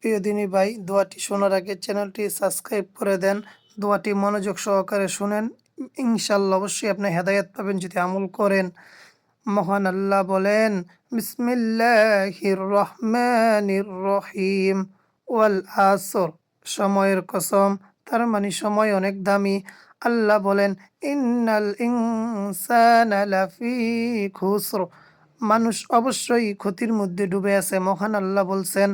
প্রিয় ভাই, দোয়াটি শোনার আগে চ্যানেলটি সাবস্ক্রাইব করে দেন। দোয়াটি মনোযোগ সহকারে শুনেন। ইনশাল্লাহ অবশ্যই আপনি হেদায়ত পাবেন যদি আমল করেন। মহান আল্লাহ বলেন, বিসমিল্লাহির রহমানির রহিম। ওয়াল আসর, সময়ের কসম। তার মানে সময় অনেক দামি। আল্লাহ বলেন, ইন্নাল ইনসানা লাফি খুসর। মানুষ অবশ্যই ক্ষতির মধ্যে ডুবে আছে, মহান আল্লাহ বলছেন।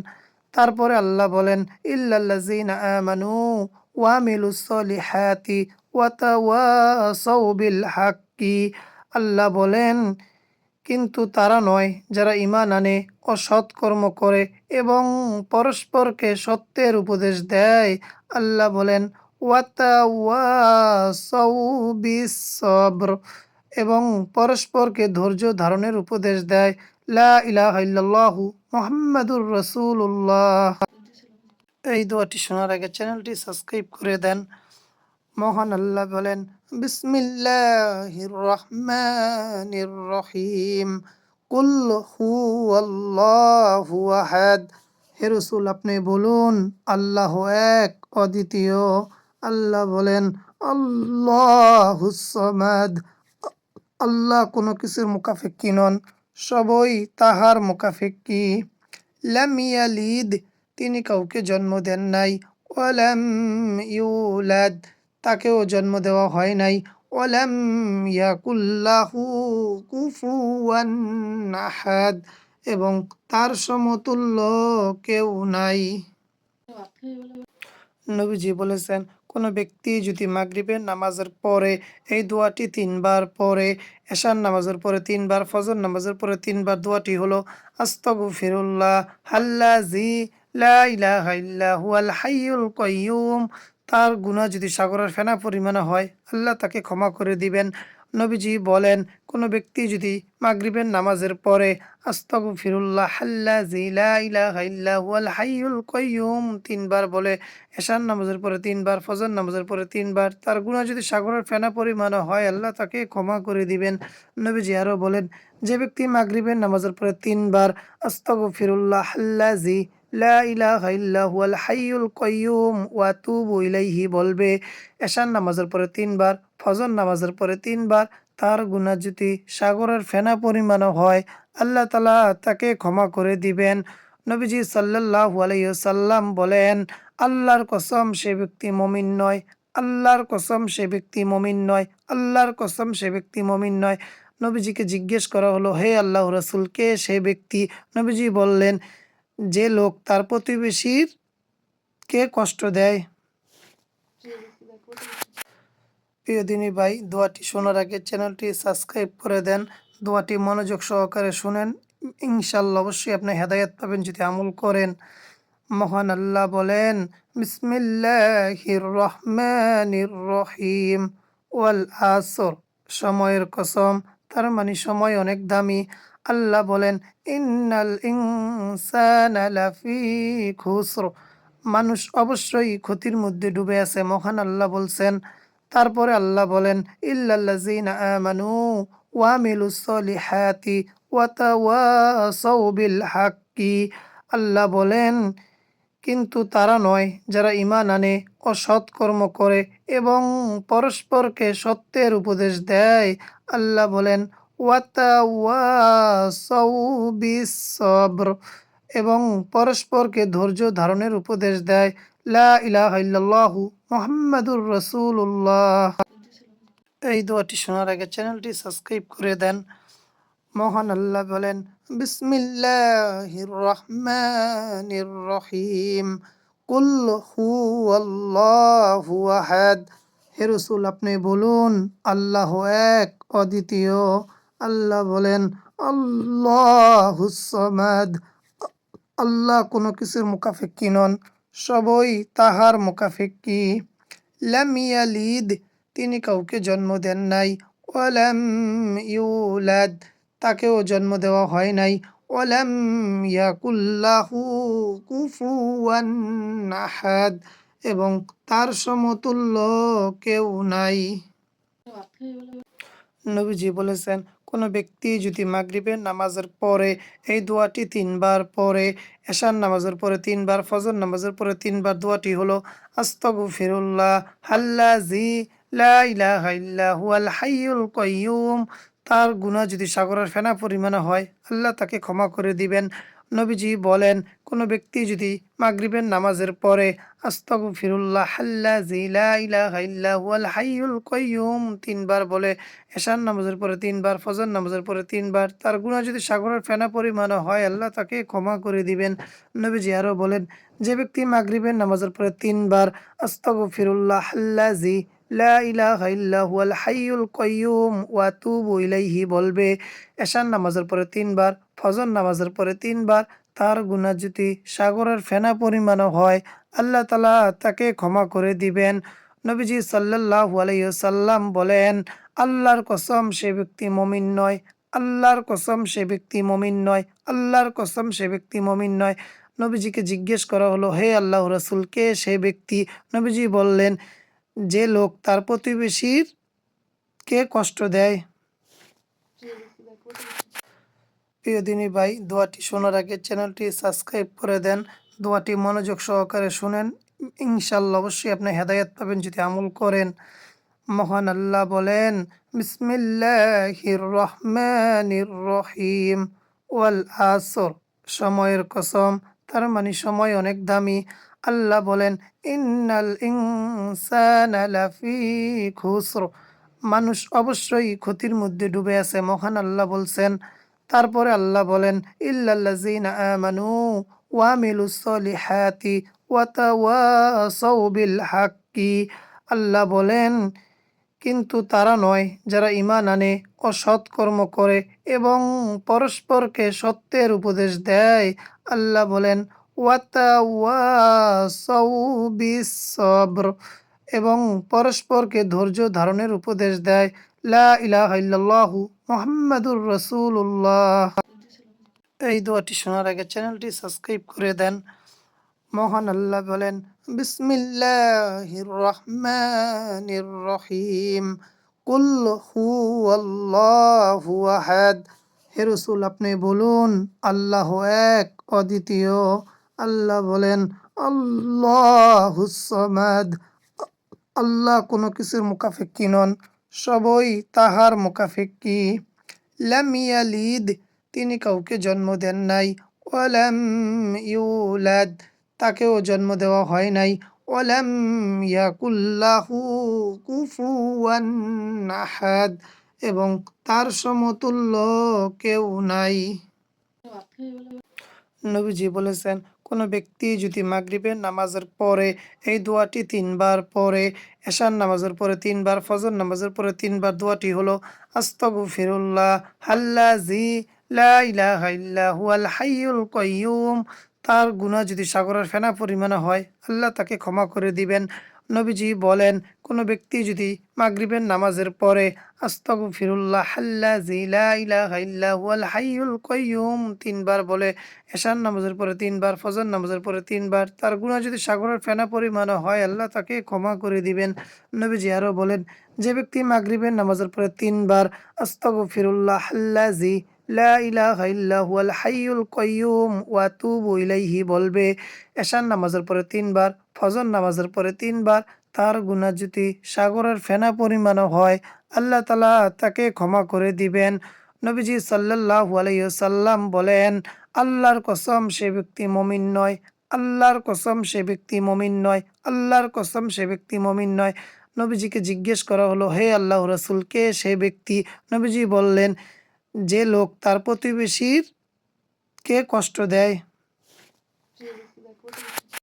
তারপরে আল্লাহ বলেন, ইল্লাল্লাযীনা আমানু ওয়ামিলুস সলিহাতি বিল হাক্কি আল্লাহ বলেন, কিন্তু তারা নয় যারা ইমান আনে ও সৎকর্ম করে এবং পরস্পরকে সত্যের উপদেশ দেয়। আল্লাহ বলেন ওয়াতাওয়াসাউ বিস সবর এবং পরস্পরকে ধৈর্য ধারণের উপদেশ দেয়। লা ইলাহা ইল্লাল্লাহু মুহাম্মাদুর রাসূলুল্লাহ। এই দোয়াটি শোনার আগে চ্যানেলটি সাবস্ক্রাইব করে দেন। মহান আল্লাহ বলেন, বিসমিল্লাহির রহমানির রহিম। কুল হুয়াল্লাহু আহাদ। হে রসুল, আপনি বলুন, আল্লাহ এক, অদ্বিতীয়। আল্লাহ বলেন আল্লাহ সামাদ। আল্লাহ কোনো কিছুর মুখাফেক্কি নন। সবই তাহার মুখাফেক্কি লাম ইয়ালিদ তিনি কাউকে জন্ম দেন নাই। ওয়ালাম ইউলাদ তাকেও জন্ম দেওয়া হয় নাই। ওয়ালাম ইয়াকুল্লাহু কুফুয়ান আহাদ এবং তার সমতুল্য কেউ নাই। নবীজি বলেছেন কোনো ব্যক্তি যদি মাগরিবের নামাজের পরে এই দোয়াটি তিনবার পরে এশার নামাজের পরে তিনবার, ফজর নামাজের পরে তিনবার, দোয়াটি হলো আস্তগফিরুল্লাহ ফিরুল্লাহ লা জি তার গুণা যদি সাগরের ফেনা পরিমাণে হয়, আল্লাহ তাকে ক্ষমা করে দিবেন। নবীজি বলেন, কোনো ব্যক্তি যদি মাগরিবের নামাজের পরে আস্তগফিরুল্লাহ হাল্লাজি লা ইলাহা ইল্লা হুয়াল হাইয়ুল কাইয়ুম তিনবার বলে, এশার নামাজের পরে তিনবার, ফজর নামাজের পরে তিনবার, তার গুণা যদি সাগরের ফেনা পরিমাণে হয়, আল্লাহ তাকে ক্ষমা করে দিবেন। নবীজি আরও বলেন, যে ব্যক্তি মাগরিবের নামাজের পরে তিনবার আস্তগফিরুল্লাহ হাল্লাজি লা ইলাহা ইল্লা হুয়াল হাইয়ুল কাইয়ুম ওয়া তুবু ইলাইহি বলবে, এশার নামাজের পরে তিনবার, ফজর নামাজের পরে তিনবার তার গুণা যদি সাগরের ফেনা পরিমাণও হয়, আল্লাহ তালা তাকে ক্ষমা করে দিবেন। নবীজি সাল্লাহ আলাইসাল্লাম বলেন, আল্লাহর কসম সে ব্যক্তি মমিন নয়, আল্লাহর কসম সে ব্যক্তি মমিন নয়, আল্লাহর কসম সে ব্যক্তি মমিন নয়। নবীজিকে জিজ্ঞেস করা হলো, হে আল্লাহ রসুল, কে সে ব্যক্তি? নবীজি বললেন যে লোক তার প্রতিবেশীর কে কষ্ট দেয়? প্রিয় দিনী ভাই, দোয়াটি শোনার আগে চ্যানেলটি সাবস্ক্রাইব করে দেন। দোয়াটি মনোযোগ সহকারে শুনেন। ইনশাল্লাহ অবশ্যই আপনি হেদায়ত পাবেন যদি আমল করেন। মহান আল্লাহ বলেন, বিসমিল্লাহির রহমানির রহিম। ওয়াল আসর, সময়ের কসম। তার মানে সময় অনেক দামি। আল্লাহ বলেন, ইন্নাল ইনসানা খুসর। মানুষ অবশ্যই ক্ষতির মধ্যে ডুবে আছে, মহান আল্লাহ বলছেন। তারপরে আল্লাহ বলেন, ইল্লাল্লাযীনা আমানু ওয়ামিলুস সলিহাতি ওয়াতাওয়াসাউ বিল হাক্কি। আল্লাহ বলেন, কিন্তু তারা নয় যারা ইমান আনে ও সৎকর্ম করে এবং পরস্পরকে সত্যের উপদেশ দেয়। আল্লাহ বলেন ওয়াতাওয়াসাউ বিস সবর এবং পরস্পরকে ধৈর্য ধারণের উপদেশ দেয়, লা ইলাহা মুহাম্মাদুর রাসূলুল্লাহ। এই দোয়াটি শোনার আগে চ্যানেলটি সাবস্ক্রাইব করে দেন। মহান আল্লাহ বলেন, বিসমিল্লাহির রহমানির রহিম। কুল হুয়াল্লাহু আহাদ। হে রসুল, আপনি বলুন, আল্লাহ এক, অদ্বিতীয়। আল্লাহ বলেন আল্লাহুস সামাদ। আল্লাহ কোনো কিছুর মুখাফেক্কি নন, সবই তাহার মুখাফেক্কি লাম ইয়ালিদ, তিনি কাউকে জন্ম দেন নাই। ওয়ালাম ইউলাদ, তাকেও জন্ম দেওয়া হয় নাই। ওয়ালাম ইয়াকুল্লাহু কুফুয়ান আহাদ, এবং তার সমতুল্য কেউ নাই। নবীজি বলেছেন কোনো ব্যক্তি যদি মাগরিবের নামাজের পরে এই দোয়াটি তিনবার পরে এশার নামাজের পরে তিনবার, ফজর নামাজের পরে তিনবার দোয়াটি হলো আস্তগু ফিরুল্লাহ লা জি হাইউল কাইয়ুম। তার গুণা যদি সাগরের ফেনা পরিমাণে হয়, আল্লাহ তাকে ক্ষমা করে দিবেন। নবীজি বলেন, কোনো ব্যক্তি যদি মাগরিবের নামাজের পরে আস্তগফিরুল্লাহ হাল্লাজি লা ইলাহা ইল্লা হুয়াল হাইয়ুল কাইয়ুম তিনবার বলে, এশার নামাজের পরে তিনবার, ফজর নামাজের পরে তিনবার, তার গুনাহ যদি সাগরের ফেনা পরিমাণে হয়, আল্লাহ তাকে ক্ষমা করে দিবেন। নবীজি আরও বলেন, যে ব্যক্তি মাগরিবের নামাজের পরে তিনবার আস্তগফিরুল্লাহ হাল্লাজি লা ইলাহা ইল্লা হুয়াল হাইয়ুল কাইয়ুম ওয়া তুবু ইলাইহি বলবে, এশার নামাজের পরে তিনবার, ফজর নামাজের পরে তিনবার, তার গুনাহ যদি সাগরের ফেনা পরিমাণও হয়, আল্লাহ তালা তাকে ক্ষমা করে দিবেন। নবীজি সাল্লাল্লাহু আলাইহি সাল্লাম বলেন, আল্লাহর কসম সে ব্যক্তি মমিন নয়, আল্লাহর কসম সে ব্যক্তি মমিন নয়, আল্লাহর কসম সে ব্যক্তি মমিন নয়। নবীজিকে জিজ্ঞেস করা হলো, হে আল্লাহ রসুল, কে সে ব্যক্তি? নবীজি বললেন যে লোক তার প্রতিবেশীর কে কষ্ট দেয়? প্রিয় দিনী ভাই, দোয়াটি শোনার আগে চ্যানেলটি সাবস্ক্রাইব করে দেন। দোয়াটি মনোযোগ সহকারে শুনেন। ইনশাল্লাহ অবশ্যই আপনি হেদায়ত পাবেন যদি আমল করেন। মহান আল্লাহ বলেন, বিসমিল্লাহির রহমানির রহিম। ওয়াল আসর, সময়ের কসম। তার মানে সময় অনেক দামি। আল্লাহ বলেন, ইন্নাল ইনসানা লাফি খুসর। মানুষ অবশ্যই ক্ষতির মধ্যে ডুবে আছে, মহান আল্লাহ বলছেন। তারপরে আল্লাহ বলেন, ইল্লাল্লাযীনা আমানু ওয়া আমিলুস সলিহাতি ওয়া তাওয়াসাউ বিল হাক্কি আল্লাহ বলেন, কিন্তু তারা নয় যারা ঈমান আনে ও সৎকর্ম করে এবং পরস্পরকে সত্যের উপদেশ দেয়। আল্লাহ বলেন সবর এবং পরস্পরকে ধৈর্য ধারণের উপদেশ দেয়, লা ইলাহা মুহাম্মাদুর রাসূলুল্লাহ। এই দোয়াটি শোনার আগে চ্যানেলটি সাবস্ক্রাইব করে দেন। মহান আল্লাহ বলেন বিসমিল্লাহির রহমানির রহিম কুল হুয়াল্লাহু আহাদ। হে রসুল, আপনি বলুন, আল্লাহ এক, অদ্বিতীয়। আল্লাহ বলেন আল্লাহুসমাদ আল্লাহ কোনো কিছুর মুখাফেক্কি নন, সবই তাহার মুখাফেক্কি লাম ইয়ালিদ, তিনি কাউকে জন্ম দেন নাই। ওয়ালাম ইউলাদ, তাকেও জন্ম দেওয়া হয় নাই। ওয়ালাম ইয়াকুল্লাহু কুফুয়ান আহাদ, এবং তার সমতুল্য কেউ নাই। নবীজি বলেছেন কোনো ব্যক্তি যদি মাগরিবের নামাজের পরে এই দোয়াটি তিনবার পরে এশার নামাজের পরে তিনবার, ফজর নামাজের পরে তিনবার দোয়াটি হলো আস্তগু ফিরুল্লাহ লা জি কাইয়ুম। তার গুণা যদি সাগরের ফেনা পরিমাণে হয়, আল্লাহ তাকে ক্ষমা করে দিবেন। নবীজি বলেন, কোনো ব্যক্তি যদি মাগরিবের নামাজের পরে আস্তগফিরুল্লাহ হাল্লাজি লা ইলাহা ইল্লা হুয়াল হাইয়ুল কাইয়ুম তিনবার বলে, এশার নামাজের পরে তিনবার, ফজর নামাজের পরে তিনবার, তার গুণা যদি সাগরের ফেনা পরিমাণে হয়, আল্লাহ তাকে ক্ষমা করে দিবেন। নবীজি আরও বলেন, যে ব্যক্তি মাগরিবের নামাজের পরে তিনবার আস্তগফিরুল্লাহ হাল্লাজি লা ইলাহা ইল্লা হুয়াল হাইয়ুল কাইয়ুম ওয়া তুবু ইলাইহি বলবে, এশার নামাজের পরে তিনবার ফজর নামাজের পরে তিনবার তার গুনাহ যদি সাগরের ফেনা পরিমাণও হয়, আল্লাহ তালা তাকে ক্ষমা করে দিবেন। নবীজি সাল্লাল্লাহু আলাইহি সাল্লাম বলেন, আল্লাহর কসম সে ব্যক্তি মমিন নয়, আল্লাহর কসম সে ব্যক্তি মমিন নয়, আল্লাহর কসম সে ব্যক্তি মমিন নয়। নবীজিকে জিজ্ঞেস করা হলো, হে আল্লাহ রসুল, কে সে ব্যক্তি? নবীজি বললেন, যে লোক তার প্রতিবেশীর কে কষ্ট দেয়?